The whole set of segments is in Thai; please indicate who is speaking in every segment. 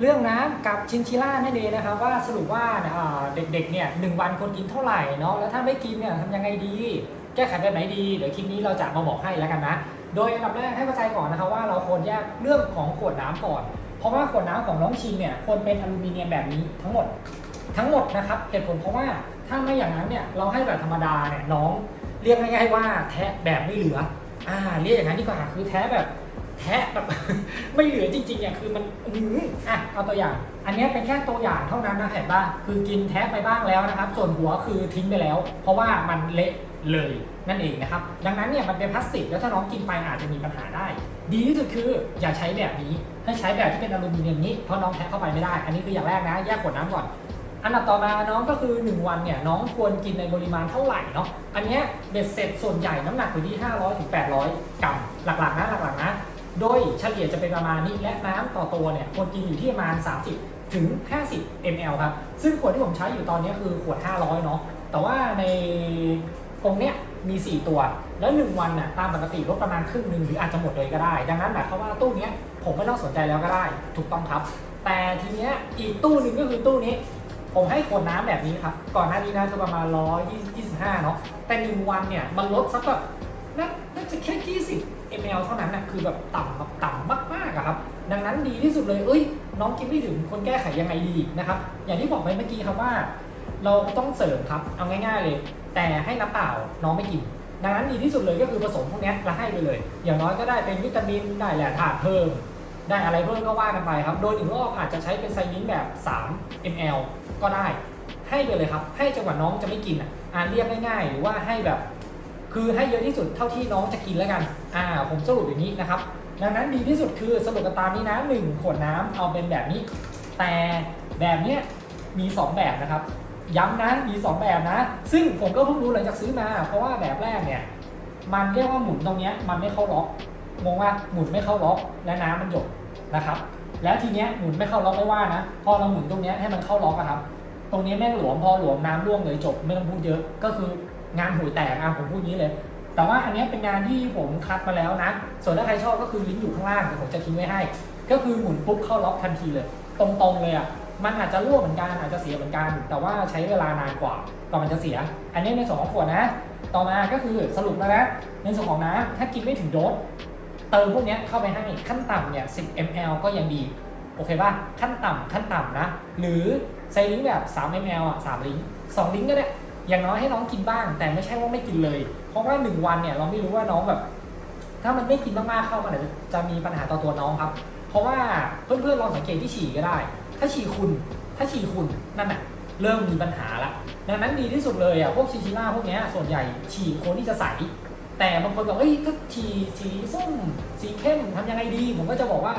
Speaker 1: เรื่องน้ำกับชินชิล่านั่นเองนะครับว่าสรุปว่าเด็กๆเนี่ยหนึ่งวันควรกินเท่าไหร่เนาะแล้วถ้าไม่กินเนี่ยทำยังไงดี แก้ไขแบบไหนดี เดี๋ยวคลิปนี้เราจะมาบอกให้แล้วกันนะ โดยอันดับแรกให้เข้าใจก่อนนะครับว่าเราควรแยกเรื่องของขวดน้ำก่อน เพราะว่าขวดน้ำของน้องชินเนี่ยควรเป็นอลูมิเนียมแบบนี้ทั้งหมดทั้งหมดนะครับเหตุผลเพราะว่าถ้าไม่อย่างนั้นเนี่ยเราให้แบบธรรมดาเนี่ยน้องเรียกง่ายๆว่าแทะแบบไม่เหลืออ่าเรียกอย่างนั้นดีกว่าคือแท้แบบ แทะแบบไม่เหลือจริงๆเนี่ยคือมันอื้มอะเอาตัวอย่าง อันเนี้ยเป็นแค่ตัวอย่างเท่านั้นนะเห็นป่ะคือกินแทะไปบ้างแล้วนะครับ ส่วนหัวคือทิ้งไปแล้ว เพราะว่ามันเละเลยนั่นเองนะครับ ดังนั้นเนี่ยมันเป็นพลาสติกแล้วถ้าน้องกินไปอาจจะมีปัญหาได้ ดีที่สุดคืออย่าใช้แบบนี้ให้ใช้แบบที่เป็นอลูมิเนียมนี้เพราะน้องแทะเข้าไปไม่ได้ อันนี้คืออย่างแรกนะแยกขวดน้ำก่อนอันดับต่อมาน้องก็คือ 1 วันเนี่ยน้องควรกินในปริมาณเท่าไหร่เนาะอันเนี้ยเบ็ดเสร็จส่วนใหญ่น้ำหนักอยู่ที่ 500ถึง800 กรัมหลักๆนะหลัก โดยเฉลี่ยจะเป็นประมาณนี้และน้ำต่อตัวเนี่ยควรกินอยู่ที่ประมาณ 30 ถึง 50 ml ครับ ซึ่งขวดที่ผมใช้อยู่ตอนนี้คือขวด 500 เนาะแต่ว่าในกรงเนี้ยมี 4 ตัว แล้ว 1 วันน่ะตามปกติลดประมาณครึ่งหนึ่งหรืออาจจะหมดเลยก็ได้ ดังนั้นหมายความว่าตู้เนี้ยผมไม่ต้องสนใจแล้วก็ได้ ถูกต้องครับ แต่ทีเนี้ยอีกตู้หนึ่งก็คือตู้นี้ ผมให้ขวดน้ำแบบนี้ครับ ก่อนหน้านี้นะคือประมาณ125 เนาะแต่หนึ่งวันเนี่ยมันลดสักแบบ น่าน่าจะแค่ 20 ml เท่านั้นนะคือแบบต่ำแบบต่ำมากๆอะครับ ดังนั้นดีที่สุดเลย เอ้ย น้องกินไม่ถึงคนแก้ไขยังไงดีนะครับ อย่างที่บอกไปเมื่อกี้ครับว่า เราต้องเสริมครับ เอาง่าย ๆเลย แต่ให้น้ำเปล่าน้องไม่กิน ดังนั้นดีที่สุดเลยก็คือผสมพวกเนี้แล้วให้ไปเลย อย่างน้อยก็ได้เป็นวิตามิน ได้แหละธาตุเพิ่ม ได้อะไรเพิ่มก็ว่ากันไปครับ โดยหนึ่งรอบอาจจะใช้เป็นไซลิงแบบ 3 ml ก็ได้ ให้ไปเลยครับ ให้จังหวะน้องจะไม่กินอะอ่าเรียกง่ายๆ หรือว่าให้แบบ คือให้เยอะที่สุดเท่าที่น้องจะกินแล้วกัน อ่า ผมสรุปอย่างนี้นะครับ ดังนั้นดีที่สุดคือสรุปกันตามนี้นะหนึ่งขวดน้ำเอาเป็นแบบนี้ แต่แบบเนี้ยมี 2 แบบนะครับ ย้ำนะมี 2 แบบนะ ซึ่งผมก็เพิ่งรู้หลังจากซื้อมา เพราะว่าแบบแรกเนี่ย มันเรียกว่าหมุนตรงเนี้ยมันไม่เข้าล็อกงงว่าหมุนไม่เข้าล็อกและน้ำมันหยดนะครับ แล้วทีเนี้ยหมุนไม่เข้าล็อกไม่ว่านะ พอเราหมุนตรงเนี้ยให้มันเข้าล็อกอะครับ ตรงนี้แม่งหลวมพอหลวมน้ำร่วงเลยจบไม่ต้องพูดเยอะ ก็คือ งานหูแตกอะผมพูดงี้เลย แต่ว่าอันนี้เป็นงานที่ผมคัดมาแล้วนะ ส่วนถ้าใครชอบก็คือลิงก์อยู่ข้างล่างเดี๋ยวผมจะทิ้งไว้ให้ ก็คือหมุนปุ๊บเข้าล็อกทันทีเลย ตรงๆเลยอะมันอาจจะรั่วเหมือนกันอาจจะเสียเหมือนกัน แต่ว่าใช้เวลานานกว่าก่อนมันจะเสีย อันนี้ในส่วนของขวดนะ ต่อมาก็คือสรุปแล้วนะในส่วนของน้ำถ้ากินไม่ถึงโดสเติมพวกนี้เข้าไปให้ขั้นต่ำเนี่ย 10 ml ก็ยังดี โอเคป่ะ ขั้นต่ำขั้นต่ำนะ หรือไซลิงก์แบบ 3 ml อะ 3 ลิงก์2ลิงก์ก็ได้ อย่างน้อยให้น้องกินบ้าง แต่ไม่ใช่ว่าไม่กินเลย เพราะว่า1วันเนี่ยเราไม่รู้ว่าน้องแบบ ถ้ามันไม่กินมากๆเข้ามันอาจจะจะมีปัญหาต่อตัวน้องครับ เพราะว่าเพื่อนๆลองสังเกตที่ฉี่ก็ได้ ถ้าฉี่คุณ ถ้าฉี่คุณนั่นน่ะเริ่มมีปัญหาละดังนั้นดีที่สุดเลยอะพวกชิชิล่าพวกเนี้ยส่วนใหญ่ฉี่คนที่จะใสแต่บางคนบอกเอ้ยถ้าฉี่สีส้มสีเข้มทำยังไงดี ผมก็จะบอกว่า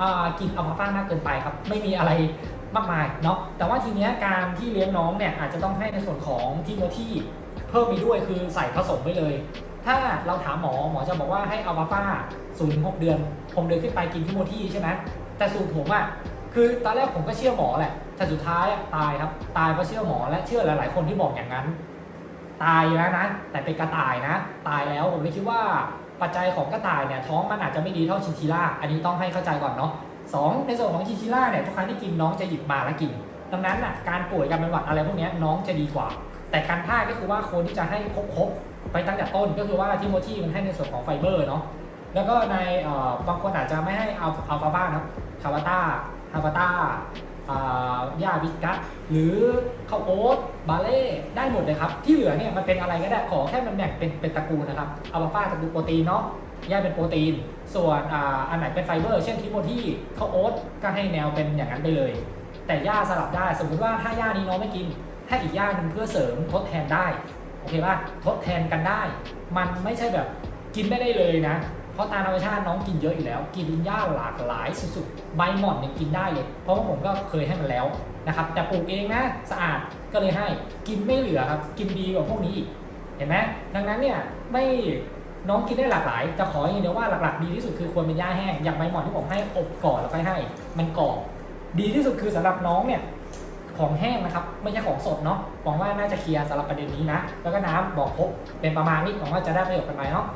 Speaker 1: อ่ากินอัลฟาฟ้ามากเกินไปครับ ไม่มีอะไร มากมายเนาะแต่ว่าทีเนี้ยการที่เลี้ยงน้องเนี่ยอาจจะต้องให้ในส่วนของที่โมที่เพิ่มไปด้วยคือใส่ผสมไปเลย ถ้าเราถามหมอหมอจะบอกว่าให้อัลฟาฟ้าศูนย์หกเดือน ผมเดือนขึ้นไปกินที่โมที่ใช่ไหมแต่สูตรผมอะคือตอนแรกผมก็เชื่อหมอแหละแต่สุดท้ายตายครับตายเพราะเชื่อหมอและเชื่อหลาย ๆ คนที่บอกอย่างนั้น ตายแล้วนะ แต่เป็นกระต่ายนะ ตายแล้วผมเลยคิดว่าปัจจัยของกระต่ายเนี่ยท้องมันอาจจะไม่ดีเท่าชินชิล่าอันนี้ต้องให้เข้าใจก่อนเนาะ สองในส่วนของชิชิล่าเนี่ยทุกครั้งที่กินน้องจะหยิบมาแล้วกิน ดังนั้นอะการป่วยการเป็นหวัดอะไรพวกนี้น้องจะดีกว่า แต่การพลาดก็คือว่าควรที่จะให้ครบๆไปตั้งแต่ต้นก็คือว่าที่โมที่มันให้ในส่วนของไฟเบอร์เนาะแล้วก็ในบางคนอาจจะไม่ให้เอาอัลฟาบ้านะคาบาต้าฮาบาต้าอ่าหญ้าวิกัสหรือข้าวโอ๊ตบาเล่ได้หมดเลยครับ ที่เหลือเนี่ยมันเป็นอะไรก็ได้ขอแค่มันแบ่งเป็นเป็นตระกูลนะครับอัลฟาตระกูลโปรตีนเนาะ หญ้าเป็นโปรตีน ส่วนอ่าอันไหนเป็นไฟเบอร์ เช่นทิโมที่ข้าวโอ๊ตก็ให้แนวเป็นอย่างนั้นไปเลย แต่หญ้าสลับได้สมมุติว่าถ้าหญ้านี้น้องไม่กิน ให้อีกหญ้าหนึ่งเพื่อเสริมทดแทนได้โอเคป่ะทดแทนกันได้ มันไม่ใช่แบบกินไม่ได้เลยนะ เพราะตามธรรมชาติน้องกินเยอะอยู่แล้ว กินหญ้าหลากหลายสุดๆใบหม่อนเนี่ยกินได้เลย เพราะว่าผมก็เคยให้มันแล้วนะครับแต่ปลูกเองนะสะอาดก็เลยให้กินไม่เหลือครับกินดีกว่าพวกนี้อีกเห็นไหมดังนั้นเนี่ยไม่ น้องกินได้หลากหลายแต่ขออย่างเดียวว่าหลักๆ ดีที่สุดคือควรเป็นหญ้าแห้งอย่างใบหม่อนที่ผมให้อบก่อนแล้วไปให้ มันกรอบดีที่สุดคือสำหรับน้องเนี่ยของแห้งนะครับไม่ใช่ของสดเนาะหวังว่าน่าจะเคลียร์สำหรับประเด็นนี้นะ แล้วก็น้ำบอกครบเป็นประมาณนี้หวังว่าจะได้ประโยชน์กันไปเนาะ